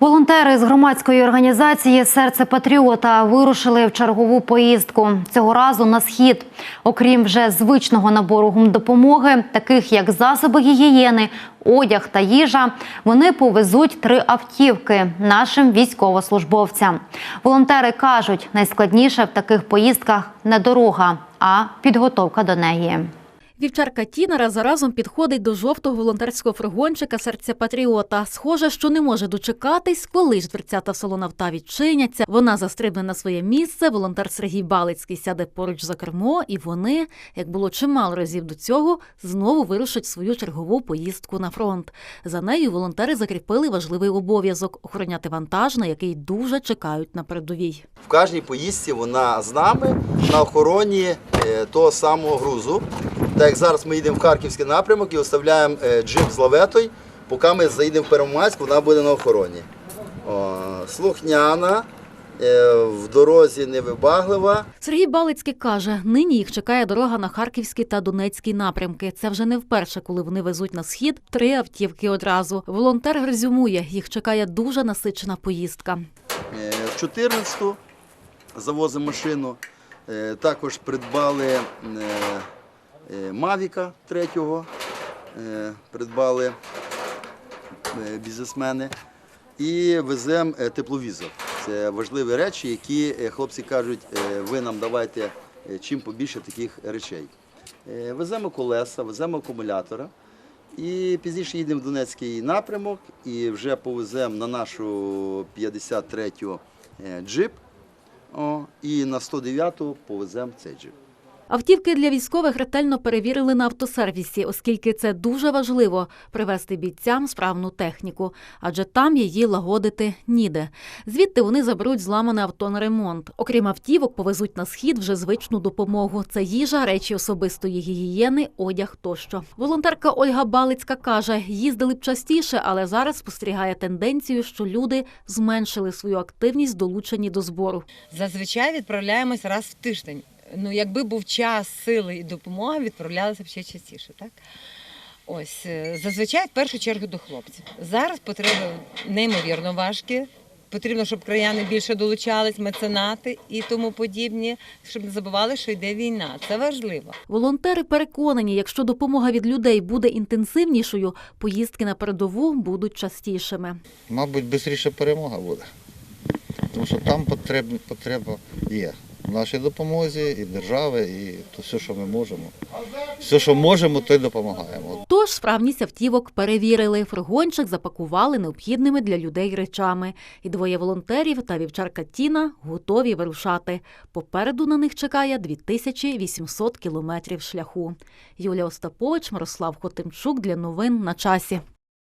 Волонтери з громадської організації Серце Патріота вирушили в чергову поїздку цього разу на схід. Окрім вже звичного набору гумдопомоги, таких як засоби гігієни, одяг та їжа, вони повезуть три автівки нашим військовослужбовцям. Волонтери кажуть, найскладніше в таких поїздках не дорога, а підготовка до неї. Вівчарка Тіна раз за разом підходить до жовтого волонтерського фургончика серця патріота. Схоже, що не може дочекатись, коли ж дверцята салон відчиняться. Вона застрибне на своє місце. Волонтер Сергій Балицький сяде поруч за кермо, і вони, як було чимало разів до цього, знову вирушать свою чергову поїздку на фронт. За нею волонтери закріпили важливий обов'язок охороняти вантаж, на який дуже чекають на передовій. В кожній поїздці вона з нами на охороні е, того самого грузу. Так як зараз ми їдемо в Харківський напрямок і оставляємо е, джип з лаветою, поки ми заїдемо в Первомайськ, вона буде на охороні. О, слухняна, е, в дорозі невибаглива. Сергій Балицький каже, нині їх чекає дорога на Харківський та Донецький напрямки. Це вже не вперше, коли вони везуть на схід три автівки одразу. Волонтер резюмує, їх чекає дуже насичена поїздка. Е, В 14-ту завозимо машину. Також придбали Мавіка 3-го, е, придбали е, бізнесмени. І веземо е, тепловізор. Це важливі речі, які е, хлопці кажуть, е, ви нам давайте е, чим побільше таких речей. Е, Веземо колеса, веземо акумулятора. І пізніше їдемо в Донецький напрямок і вже повеземо на нашу 53-ю е, джип. І на 109-ту повеземо цей джип. Автівки для військових ретельно перевірили на автосервісі, оскільки це дуже важливо привезти бійцям справну техніку, адже там її лагодити ніде. Звідти вони заберуть зламане авто на ремонт. Окрім автівок, повезуть на схід вже звичну допомогу. Це їжа, речі особистої гігієни, одяг тощо. Волонтерка Ольга Балицька каже, їздили б частіше, але зараз спостерігає тенденцію, що люди зменшили свою активність, долучені до збору. Зазвичай відправляємось раз в тиждень. Ну, якби був час, сили і допомога, відправлялися б ще частіше, так? Ось, е, зазвичай в першу чергу до хлопців. Зараз потреби неймовірно важкі. Потрібно, щоб краяни більше долучались, меценати і тому подібні, щоб не забували, що йде війна. Це важливо. Волонтери переконані, якщо допомога від людей буде інтенсивнішою, поїздки на передову будуть частішими. мабуть, швидше перемога буде. Тому що там потреб, потреба є. Нашій допомозі і держави, і то все, що ми можемо. Все, що можемо, то й допомагаємо. Тож справність автівок перевірили. Фургончик запакували необхідними для людей речами. І двоє волонтерів та вівчарка Тіна готові вирушати. Попереду на них чекає 2800 кілометрів шляху. Юлія Остапович, Мирослав Хотимчук для новин на часі.